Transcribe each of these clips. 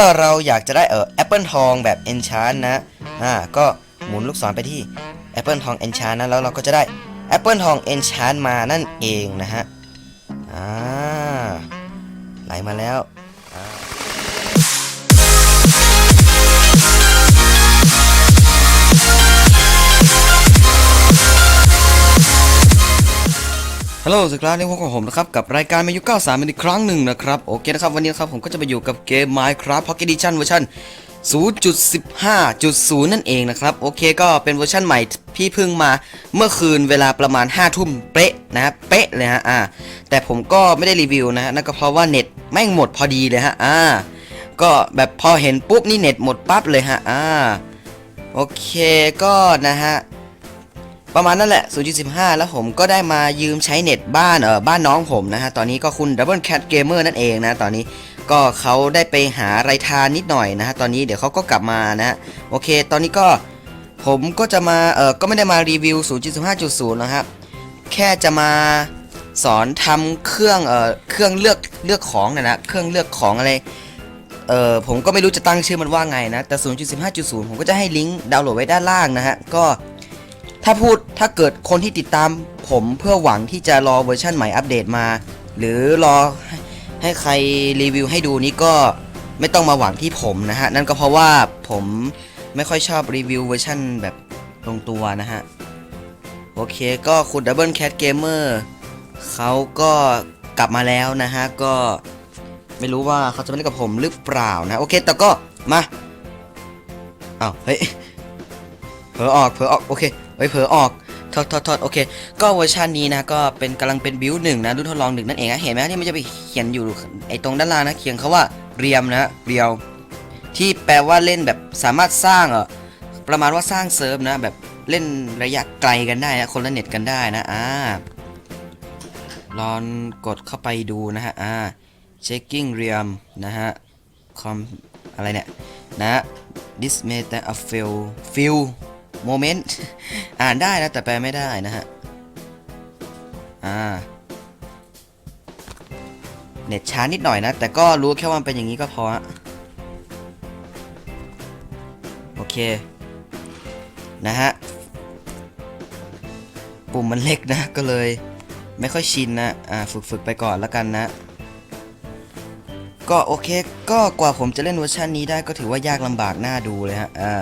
ถ้าเราอยากจะได้เออแอปเปิลทองแบบ enchant นะ อ่า ก็หมุนลูกศรไปที่แอปเปิลทอง enchant นะ แล้วเราก็จะได้แอปเปิลทอง enchant มานั่นเองนะฮะ อ่า ไหลมาแล้ว ฮัลโหลสวัสดีครับนี่พบกับผมนะครับกับรายการมายุ93เป็นอีกครั้งหนึ่งนะครับโอเคนะครับวันนี้นะครับผมก็จะไปอยู่กับเกม Minecraft Pocket Edition เวอร์ชัน0.15.0 นั่นเองนะครับโอเคก็เป็นเวอร์ชันใหม่ที่เพิ่งมาเมื่อคืนเวลาประมาณ 5 ทุ่มเป๊ะนะฮะเป๊ะเลยฮะอ่าแต่ผมก็ไม่ได้รีวิวนะฮะนั่นก็เพราะว่าเน็ตแม่งหมดพอดีเลยฮะอ่าก็แบบพอเห็นปุ๊บนี่เน็ตหมดปั๊บเลยฮะอ่าโอเคก็นะฮะ ประมาณนั่นแหละ 0.15 แล้วผมก็ได้มายืมใช้เน็ตบ้านเออบ้านน้องผมนะฮะ ตอนนี้ก็คุณ Double Cat Gamer นั่นเองนะ ตอนนี้ก็เขาได้ไปหาไรทานนิดหน่อยนะฮะ ตอนนี้เดี๋ยวเขาก็กลับมานะฮะ โอเค ตอนนี้ก็ผมก็จะมาเออก็ไม่ได้มารีวิว 0.15.0 นะครับ แค่จะมาสอนทำเครื่องเออเครื่องเลือกเลือกของนะนะ เครื่องเลือกของอะไรเออผมก็ไม่รู้จะตั้งชื่อมันว่าไงนะ แต่ 0.15.0 ผมก็จะให้ลิงก์ดาวน์โหลดไว้ด้านล่างนะฮะ ก็ ถ้าพูดถ้าเกิดคนที่ติดตามผมเพื่อหวังที่จะรอเวอร์ชันใหม่อัปเดตมา หรือรอให้ใครรีวิวให้ดูนี้ก็ไม่ต้องมาหวังที่ผมนะฮะ นั่นก็เพราะว่าผมไม่ค่อยชอบรีวิวเวอร์ชันแบบตรงตัวนะฮะ โอเคก็คุณ Double Cat Gamer เขาก็กลับมาแล้วนะฮะ ก็ไม่รู้ว่าเขาจะมาเล่นกับผมหรือเปล่านะ โอเค แต่ก็มาอ้าวเฮ้ยเผลอออกเผลอออก โอเค เฮ้ยเผลอออกทอดทอดทอดโอเค ก็เวอร์ชันนี้นะ ก็เป็นกำลังเป็นบิวหนึ่งนะรุ่นทดลองหนึ่งนั่นเองนะเห็นไหมที่มันจะไปเขียนอยู่ไอ้ตรงด้านล่างนะเขียนเขาว่าเรียมนะเรียว ที่แปลว่าเล่นแบบสามารถสร้างเออประมาณว่าสร้างเซิร์ฟนะ แบบเล่นระยะไกลกันได้นะคนละเน็ตกันได้นะอ่าลองกดเข้าไปดูนะฮะอ่า checking realm นะฮะ com อะไรเนี่ยนะ this made a fail feel moment อ่านได้นะ แต่แปลไม่ได้นะฮะ อ่า เน็ตช้านิดหน่อยนะ แต่ก็รู้แค่ว่ามันเป็นอย่างนี้ก็พอฮะ โอเค นะฮะ ปุ่มมันเล็กนะ ก็เลย ไม่ค่อยชินนะ อ่า ฝึกฝึกไปก่อนแล้วกันนะก็โอเค ก็กว่าผมจะเล่นเวอร์ชันนี้ได้ก็ถือว่ายากลำบากน่าดูเลยฮะ อ่า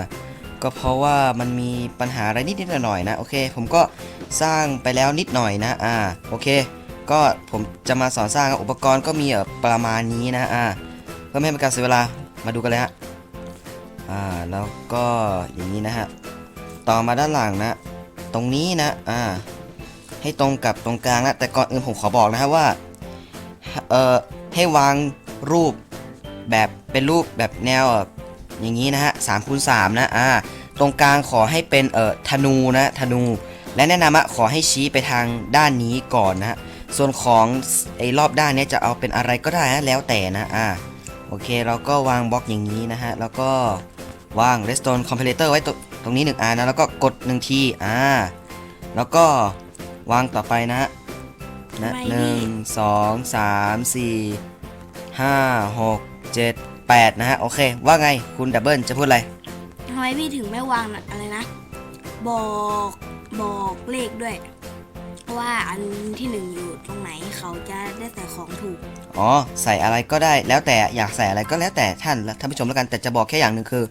ก็เพราะว่ามันมีปัญหาอะไรนิดๆหน่อยๆนะโอเค ผมก็สร้างไปแล้วนิดหน่อยนะอ่าโอเค ก็ผมจะมาสอนสร้างอุปกรณ์ก็มีประมาณนี้นะอ่าเพื่อไม่ให้เป็นการเสียเวลามาดูกันเลยฮะอ่าแล้วก็อย่างนี้นะฮะต่อมาด้านหลังนะ ตรงนี้นะอ่าให้ตรงกับตรงกลางนะแต่ก่อนอื่นผมขอบอกนะฮะว่าเอ่อให้วางรูปแบบเป็นรูปแบบแนว อ่ออย่างนี้นะฮะสามคูณสามนะอ่าตรงกลางขอให้เป็นเอ่อธนูนะธนู และแนะนำอะขอให้ชี้ไปทางด้านนี้ก่อนนะฮะส่วนของไอ้รอบด้านเนี้ยจะเอาเป็นอะไรก็ได้นะแล้วแต่นะอ่าโอเคเราก็วางบล็อกอย่างนี้นะฮะแล้วก็วาง redstone comparator ไว้ตรงตรงนี้หนึ่งอันนะแล้วก็กดหนึ่งทีอ่าแล้วก็วางต่อไปนะฮะนะไม่หนึ่งสองสามสี่ห้าหกเจ็ด แปดนะฮะ โอเค ว่าไงคุณดับเบิลจะพูดอะไรทำไมพี่ถึงไม่วางน่ะอะไรนะ บอกบอกเลขด้วย ว่าอันที่หนึ่งอยู่ตรงไหนเขาจะได้ใส่ของถูก อ๋อ ใส่อะไรก็ได้แล้วแต่อยากใส่อะไรก็แล้วแต่ท่านท่านผู้ชมแล้วกันแต่จะบอกแค่อย่างหนึ่งคือ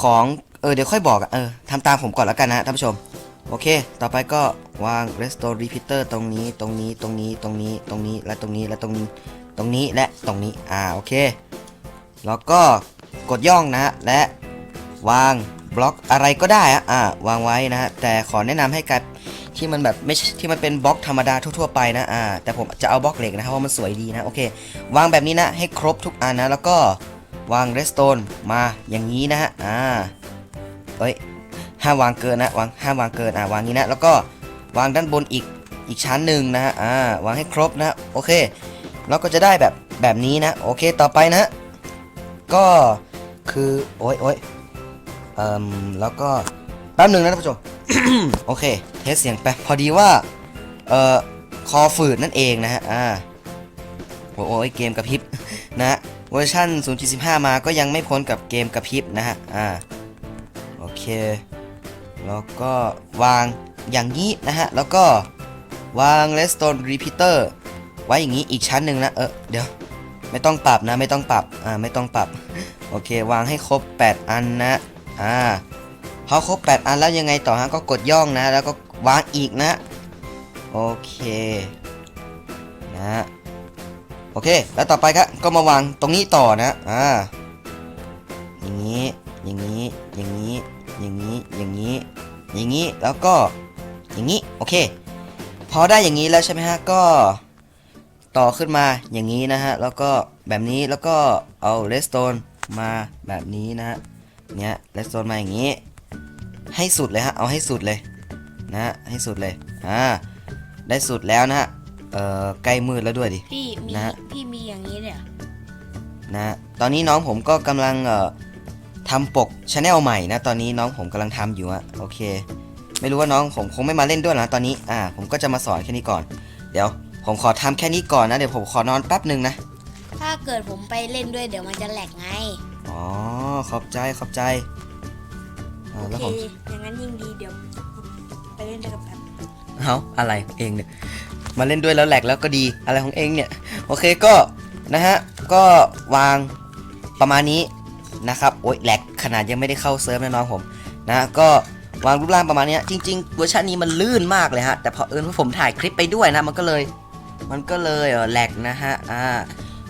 ของเออเดี๋ยวค่อยบอกอะเออทำตามผมก่อนแล้วกันนะท่านผู้ชม โอเค ต่อไปก็วาง restore repeater ตรงนี้ตรงนี้ตรงนี้ตรงนี้ตรงนี้และตรงนี้และตรงนี้ตรงนี้และตรงนี้อ่าโอเค แล้วก็กดย่องนะฮะและวางบล็อกอะไรก็ได้อะอ่าวางไว้นะฮะแต่ขอแนะนำให้กับที่มันแบบไม่ที่มันเป็นบล็อกธรรมดาทั่วๆไปนะอ่าแต่ผมจะเอาบล็อกเหล็กนะครับเพราะมันสวยดีนะโอเควางแบบนี้นะให้ครบทุกอันนะแล้วก็วางเรสโตนมาอย่างนี้นะฮะอ่าเอ้ยห้ามวางเกินนะวางห้ามวางเกินอ่าวางนี้นะแล้วก็วางด้านบนอีกอีกชั้นหนึ่งนะฮะอ่าวางให้ครบนะโอเคเราก็จะได้แบบแบบนี้นะโอเคต่อไปนะ ก็คือโอ้ยโอ้ยเอ่มแล้วก็แป๊บหนึ่งนะท่านผู้ชม โอเค เทสเสียงไปพอดีว่า เอ่อ คอฝืดนั่นเองนะฮะ อ่า โอ้ยเกมกระพริบนะเวอร์ชัน0.15 มาก็ยังไม่พ้นกับเกมกระพริบนะฮะ อ่า โอเค แล้วก็วางอย่างนี้นะฮะ แล้วก็วาง redstone repeater ไว้อย่างนี้อีกชั้นหนึ่งนะ เออ เดี๋ยว ไม่ต้องปรับนะ ไม่ต้องปรับอ่าไม่ต้องปรับโอเค วางให้ครบ 8 อันนะอ่าพอครบ 8 อันแล้วยังไงต่อฮะก็กดย่องนะ แล้วก็วางอีกนะ โอเคนะโอเค แล้วต่อไปครับก็มาวางตรงนี้ต่อนะอ่าอย่างนี้อย่างนี้อย่างนี้อย่างนี้อย่างนี้อย่างนี้แล้วก็อย่างนี้โอเค พอได้อย่างนี้แล้วใช่ไหมฮะก็ ต่อขึ้นมาอย่างนี้นะฮะ แล้วก็แบบนี้แล้วก็เอาเลสโตนมาแบบนี้นะฮะเนี่ยเลสโตนมาอย่างนี้ ให้สุดเลยฮะ เอาให้สุดเลยนะฮะให้สุดเลยอ่าได้สุดแล้วนะฮะเอ่อใกล้มืดแล้วด้วยดิ พี่มีนะ พี่มีอย่างนี้เลยเหรอนะฮะตอนนี้น้องผมก็กำลังเอ่อทำปกชาแนลใหม่นะ ตอนนี้น้องผมกำลังทำอยู่อะโอเค ไม่รู้ว่าน้องผมคงไม่มาเล่นด้วยนะตอนนี้อ่าผมก็จะมาสอนแค่นี้ก่อน เดี๋ยว ผมขอทำแค่นี้ก่อนนะ เดี๋ยวผมขอนอนแป๊บหนึ่งนะ ถ้าเกิดผมไปเล่นด้วยเดี๋ยวมันจะแหลกไง อ๋อ ขอบใจขอบใจอ่าโอแล้วเค ผมอย่างนั้นยิ่งดีเดี๋ยว ไปเล่นด้วยกันแป๊บเอาอะไรเองเนี่ย มาเล่นด้วยแล้วแหลกแล้วก็ดี อะไรของเองเนี่ย โอเคก็นะฮะ ก็วางประมาณนี้นะครับ โอ๊ยแหลกขนาดยังไม่ได้เข้าเซิร์ฟนะน้องผมนะก็วางรูปร่างประมาณเนี้ยจริงๆเวอร์ชันนี้มันลื่นมากเลยฮะ แต่พอเอิญว่าผมถ่ายคลิปไปด้วยนะ มันก็เลย มันก็เลยเออแหลกนะฮะอ่า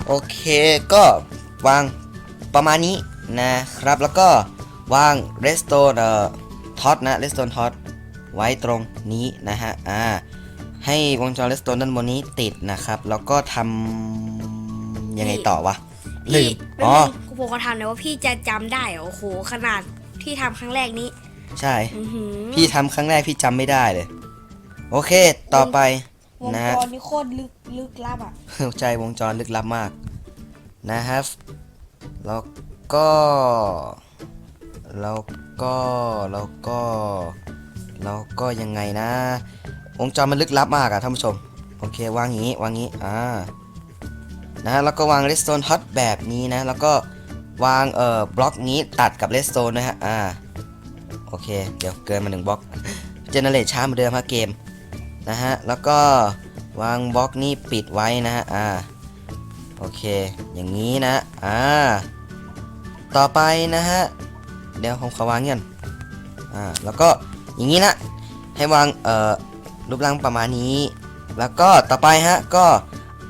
โอเคก็วางประมาณนี้นะครับแล้วก็วาง redstone เอ่อท็อตนะ redstone ท็อตไว้ตรงนี้นะฮะอ่าให้วงจร redstone ด้านบนนี้ติดนะครับ แล้วก็ทำยังไงต่อวะลืพี่มแป๊บอ๋อนึงกูบอกเขาทำนะว่าพี่จะจำได้เหรอโอ้โหขนาดที่ทำครั้งแรกนี้ ใช่อื้อหือพี่ทำครั้งแรกพี่จำไม่ได้เลย โอเค ต่อไป วงนะจฮะรนี่โคตรลึกลึกลับอะใจวงจรลึกลับมากนะครับ แล้วก็ แล้วก็ แล้วก็ แล้วก็ยังไงนะ วงจรมันลึกลับมากอะท่านผู้ชม โอเควางอย่างนี้ วางงี้ อ่านะแล้วก็วาง redstone hot แบบนี้นะ แล้วก็วางเอ่อบล็อกนี้ตัดกับ redstone นะฮะ อ่า โอเค เดี๋ยวเกินมาหนึ่งบล็อก เจเนเรตช้าเหมือนเดิมฮะเกม นะฮะ แล้วก็วางบล็อกนี้ปิดไว้นะฮะ อ่า โอเค อย่างนี้นะ อ่า ต่อไปนะฮะ เดี๋ยวผมขอวางเงี้ยอ่า แล้วก็อย่างนี้นะ ให้วาง เอ่อ รูปร่างประมาณนี้ แล้วก็ต่อไปฮะ ก็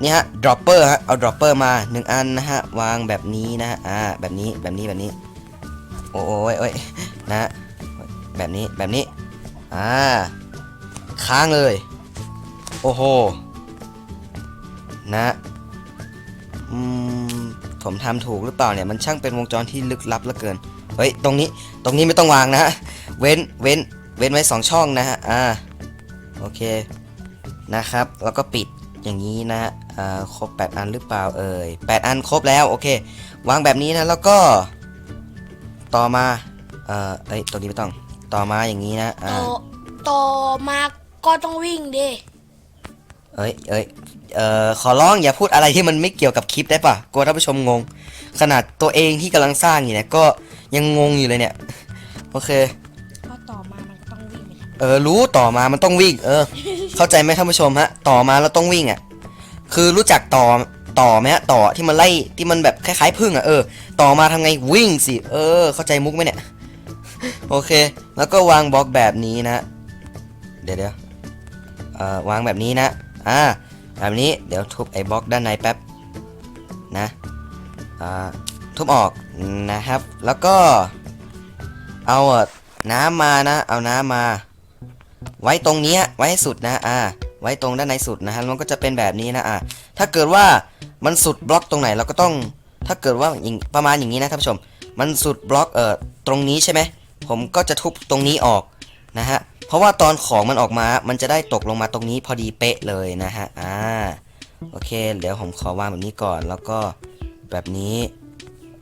นี่ฮะ dropper ฮะ เอา dropper มา 1 อันนะฮะ วางแบบนี้นะฮะ อ่า แบบนี้ แบบนี้ แบบนี้ โอ้ยโอ้ยนะฮะแบบนี้ แบบนี้ อ่า ค้างเลย โอ้โห นะอืมผมทำถูกหรือเปล่าเนี่ย มันช่างเป็นวงจรที่ลึกลับเหลือเกิน เฮ้ย ตรงนี้ ตรงนี้ไม่ต้องวางนะ เว้น เว้น เว้นไว้สองช่องนะฮะ อ่า โอเค นะครับ แล้วก็ปิดอย่างนี้นะอ่าครบ 8 อันหรือเปล่าเอ่ย8 อันครบแล้ว โอเค วางแบบนี้นะ แล้วก็ ต่อมา เอ่อเอ้ยตัวนี้ไม่ต้อง ต่อมาอย่างนี้นะ อ่าตโตมา ก็ต้องวิ่งดิเอ้ยเอ้ยเอ่อขอร้องอย่าพูดอะไรที่มันไม่เกี่ยวกับคลิปได้ปะกลัวท่านผู้ชมงง ขนาดตัวเองที่กำลังสร้างอยู่เนี่ยก็ยังงงอยู่เลยเนี่ย โอเคเพราะต่อมามันก็ต้องวิ่งเออรู้ต่อมามันต้องวิ่ง เออ เข้าใจไหมท่านผู้ชมฮะ ต่อมาเราต้องวิ่งอะ คือรู้จักต่อต่อไหมฮะต่อที่มันไล่ที่มันแบบคล้ายๆพึ่งอะเออต่อมาทำไงวิ่งสิเออ เข้าใจมุกไหมเนี่ย โอเค แล้วก็วางบล็อกแบบนี้นะ เดี๋ยวเดี๋ยว เอ่อวางแบบนี้นะอ่าแบบนี้เดี๋ยวทุบไอ้บล็อกด้านในแป๊บนะอ่าทุบออกนะครับ แล้วก็เอาน้ำมานะ เอาน้ำมา ไว้ตรงนี้ไว้ให้สุดนะอ่าไว้ตรงด้านในสุดนะฮะมันก็จะเป็นแบบนี้นะอ่าถ้าเกิดว่ามันสุดบล็อกตรงไหนเราก็ต้อง ถ้าเกิดว่าอย่างประมาณอย่างนี้นะท่านผู้ชม มันสุดบล็อกเอ่อตรงนี้ใช่ไหมผมก็จะทุบตรงนี้ออกนะฮะ เพราะว่าตอนของมันออกมา มันจะได้ตกลงมาตรงนี้พอดีเป๊ะเลยนะฮะ อ่า โอเค เดี๋ยวผมขอวางแบบนี้ก่อน แล้วก็แบบนี้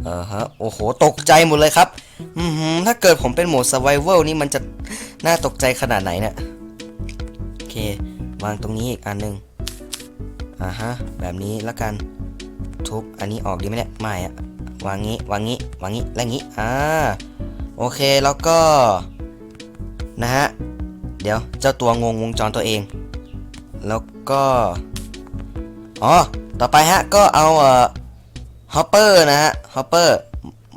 เออฮะ โอ้โห ตกใจหมดเลยครับ อือหือถ้าเกิดผมเป็นโหมด survival นี่มันจะน่าตกใจขนาดไหนเนี่ย โอเค วางตรงนี้อีกอันหนึง อ่าฮะ แบบนี้แล้วกัน ทุบ อันนี้ออกดีไหมเนี่ย ไม่อะวางงี้ วางงี้ วางงี้ แล้วงี้ อ่า โอเค แล้วก็นะฮะ เดี๋ยวเจ้าตัวงงวงจรตัวเอง แล้วก็ อ๋อ ต่อไปฮะ ก็เอาเอ่อฮอปเปอร์นะฮะ ฮอปเปอร์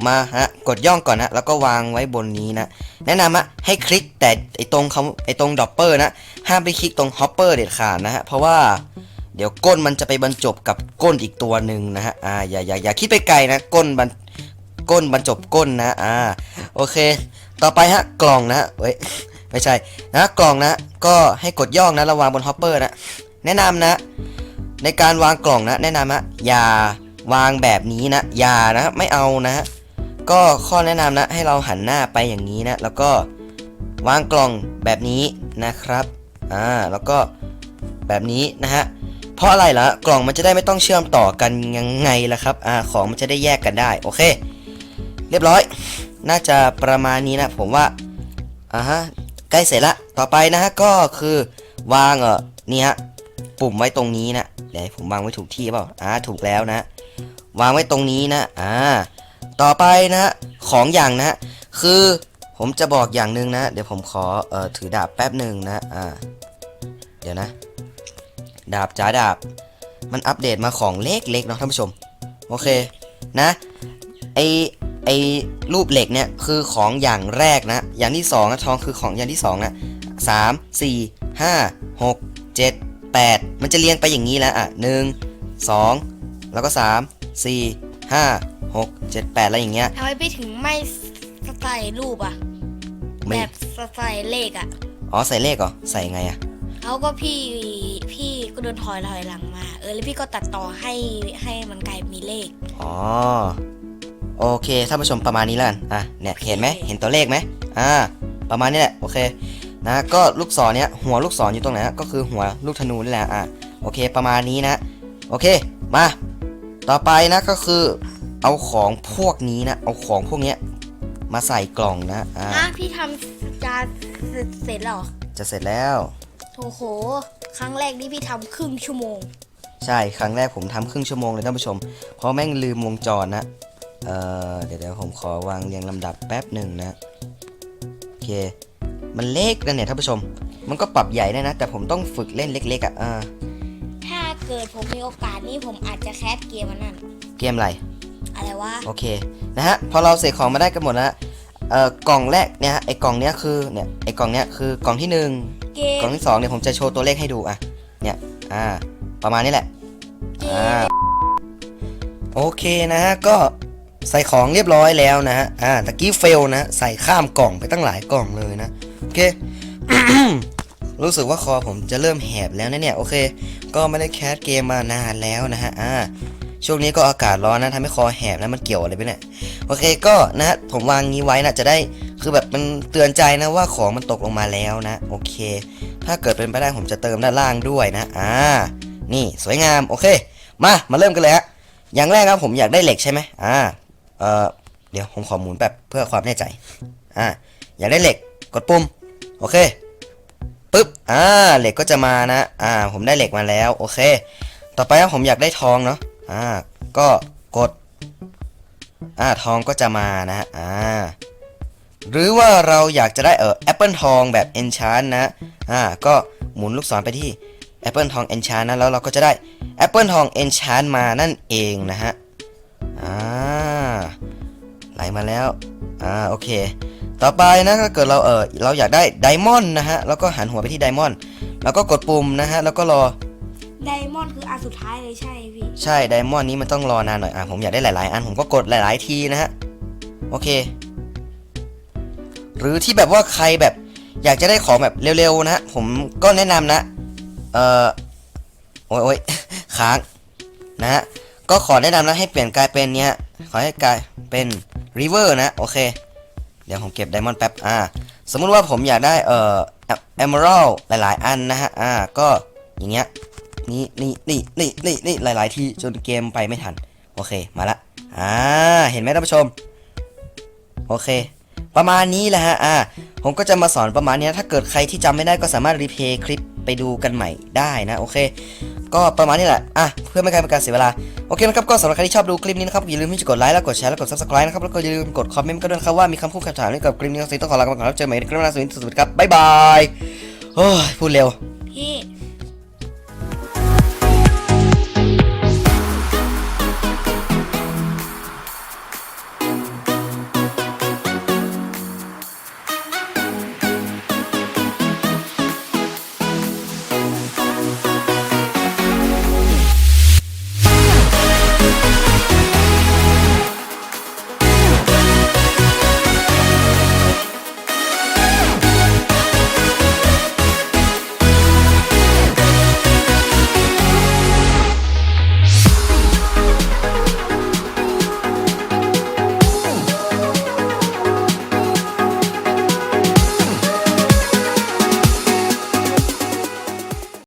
มาฮะ กดย่องก่อนนะ แล้วก็วางไว้บนนี้นะ แนะนำอะให้คลิกแต่ไอตรงคำไอตรงดอปเปอร์นะ ห้ามไปคลิกตรงฮอปเปอร์เด็ดขาดนะฮะ เพราะว่าเดี๋ยวก้นมันจะไปบรรจบกับก้นอีกตัวหนึ่งนะฮะ อ่า อย่าอย่าอย่าคิดไปไกลนะ ก้นบรรก้นบรรจบก้นนะ อ่า โอเค ต่อไปฮะ กล่องนะฮะเว้ย ไม่ใช่นะกล่องนะ ก็ให้กดย่องนะระวางบนฮอปเปอร์นะ แนะนำนะ ในการวางกล่องนะแนะนำนะอย่าวางแบบนี้นะอย่านะไม่เอานะ ก็ข้อแนะนำนะให้เราหันหน้าไปอย่างนี้นะ แล้วก็วางกล่องแบบนี้นะครับอ่าแล้วก็แบบนี้นะฮะเพราะอะไรล่ะกล่องมันจะได้ไม่ต้องเชื่อมต่อกันยังไงล่ะครับอ่าของมันจะได้แยกกันได้โอเค เรียบร้อย น่าจะประมาณนี้นะผมว่าอ่าฮะ ล้เสร็จละต่อไปนะฮะก็คือวางเออนี่ฮะปุ่มไว้ตรงนี้นะเดี๋ยวผมวางไว้ถูกที่เปล่าอ่าถูกแล้วนะวางไว้ตรงนี้นะอ่าต่อไปนะของอย่างนะฮะคือผมจะบอกอย่างหนึ่งนะ เดี๋ยวผมขอเอ่อถือดาบแป๊บหนึ่งนะอ่าเดี๋ยวนะ ดาบจ้าดาบ มันอัปเดตมาของเล็กๆเนาะท่านผู้ชม โอเคนะไอ ไอรูปเหล็กเนี่ยคือของอย่างแรกนะ อย่างที่สองนะทองคือของอย่างที่สองนะสามสี่ห้าหกเจ็ดแปดมันจะเรียงไปอย่างนี้แล้วอะหนึ่งสองแล้วก็สามสี่ห้าหกเจ็ดแปดอะไรอย่างเงี้ยทำไมพี่ถึงไม่ใส่รูปอะไม่แบบใส่เลขอะอ๋อใส่เลขเหรอใส่ไงอะเขาก็พี่พี่ก็เดินถอยถอยหลังมา เออแล้วพี่ก็ตัดต่อให้ให้มันกลายมีเลขอ๋อ โอเคท่านผู้ชมประมาณนี้แล้วกันอะเนี่ยเห็นไหมเห็นตัวเลขไหมอ่าประมาณนี้แหละโอเคนะก็ลูกศรเนี้ยหัวลูกศรอยู่ตรงไหนฮะก็คือหัวลูกธนูนี่แหละอะโอเคประมาณนี้นะ โอเคมา ต่อไปนะก็คือ เอาของพวกนี้นะ เอาของพวกเนี้ยมาใส่กล่องนะอ่าฮะพี่ทำจานเสร็จแล้วเหรอจะเสร็จแล้ว โอ้โห ครั้งแรกนี่พี่ทำครึ่งชั่วโมง ใช่ครั้งแรกผมทำครึ่งชั่วโมงเลยท่านผู้ชม เพราะแม่งลืมวงจรนะ เอ่อเดี๋ยวเดี๋ยวผมขอวางเรียงลำดับแป๊บหนึ่งนะโอเค มันเล็กนะเนี่ยท่านผู้ชม มันก็ปรับใหญ่ได้นะ แต่ผมต้องฝึกเล่นเล็กๆอะอ่าถ้าเกิดผมมีโอกาสนี่ผมอาจจะแคสเกมมันนั่นเกมอะไรอะไรวะโอเคนะฮะพอเราเสกของมาได้กันหมดแล้วนะเอ่อกล่องแรกเนี่ยฮะไอ้กล่องเนี้ยคือเนี่ยไอ้กล่องเนี้ยคือกล่องที่หนึ่งเกกล่มองที่สองเนี่ยผมจะโชว์ตัวเลขให้ดูอะเนี่ยอ่าประมาณนี้แหละเกอ่ามโอเคนะฮะก็ ใส่ของเรียบร้อยแล้วนะฮะ อ่า ตะกี้เฟลนะ ใส่ข้ามกล่องไปตั้งหลายกล่องเลยนะ โอเค รู้สึกว่าคอผมจะเริ่มแหบแล้วนะเนี่ย โอเค ก็ไม่ได้แคสเกมมานานแล้วนะฮะ อ่า ช่วงนี้ก็อากาศร้อนนะทำให้คอแหบแล้วมันเกี่ยวอะไรไปเนี่ย โอเค ก็นะฮะผมวางงี้ไว้นะจะได้ คือแบบมันเตือนใจนะว่าของมันตกลงมาแล้วนะ โอเค ถ้าเกิดเป็นไปได้ผมจะเติมด้านล่างด้วยนะ อ่า นี่สวยงาม โอเค มา มาเริ่มกันเลยฮะ อย่างแรกครับผมอยากได้เหล็กใช่ไหมอ่า เออเดี๋ยวผมขอหมุนแบบเพื่อความแน่ใจ อ่าอยากได้เหล็กกดปุ่ม โอเคปึ๊บอ่าเหล็กก็จะมานะ อ่า ผมได้เหล็กมาแล้วโอเค ต่อไปผมอยากได้ทองเนาะอ่าก็กด อ่าทองก็จะมานะอ่าหรือว่าเราอยากจะได้เออแอปเปิลทองแบบ enchant นะอ่าก็หมุนลูกศรไปที่แอปเปิลทอง enchant นะแล้วเราก็จะได้แอปเปิลทอง enchant มานั่นเองนะฮะ มาแล้ว อ่า โอเค ต่อไปนะถ้าเกิดเราเออเราอยากได้ไดมอนด์นะฮะ แล้วก็หันหัวไปที่ไดมอนด์แล้วก็กดปุ่มนะฮะ แล้วก็รอ ไดมอนด์คืออันสุดท้ายเลยใช่พี่ ใช่ ไดมอนด์นี้มันต้องรอนานหน่อย อะ ผมอยากได้หลายๆ อัน ผมก็กดหลาย ๆ ทีนะฮะ โอเค หรือที่แบบว่าใครแบบอยากจะได้ของแบบเร็ว ๆ นะฮะผมก็แนะนำนะ เอ่อโอ้ยโอ้ยค้าง นะฮะ ก็ขอแนะนำนะให้เปลี่ยนกลายเป็นเนี้ย ขอให้กลายเป็น ริเวอร์นะ โอเค เดี๋ยวผมเก็บไดมอนด์แป๊บ อ่า สมมุติว่าผมอยากได้เอ่อเอมเมอรัลหลาย ๆ อันนะฮะ อ่า ก็อย่างเงี้ย นี่นี่นี่นี่นี่นี่หลาย ๆ ทีจนเกมไปไม่ทัน โอเค มาละ อ่า เห็นไหมท่านผู้ชม โอเค ประมาณนี้แหละฮะ อ่า ผมก็จะมาสอนประมาณนี้ ถ้าเกิดใครที่จำไม่ได้ก็สามารถรีเพย์คลิปไปดูกันใหม่ได้นะ โอเค ก็ประมาณนี้แหละ อะ เพื่อไม่ให้เป็นการเสียเวลา โอเคนะครับ ก็สำหรับใครที่ชอบดูคลิปนี้นะครับ อย่าลืมที่จะกดไลค์ แล้วกดแชร์ แล้วกด subscribe นะครับ แล้วก็อย่าลืมกดคอมเมนต์ก็ด้วยนะครับว่ามีคำพูดคำถามเกี่ยวกับคลิปนี้ก็ต้องขอลาไปก่อนแล้วเจอกันใหม่ในคลิปหน้าสวัสดีครับบ๊ายบายโอ้ยพูดเร็วพี่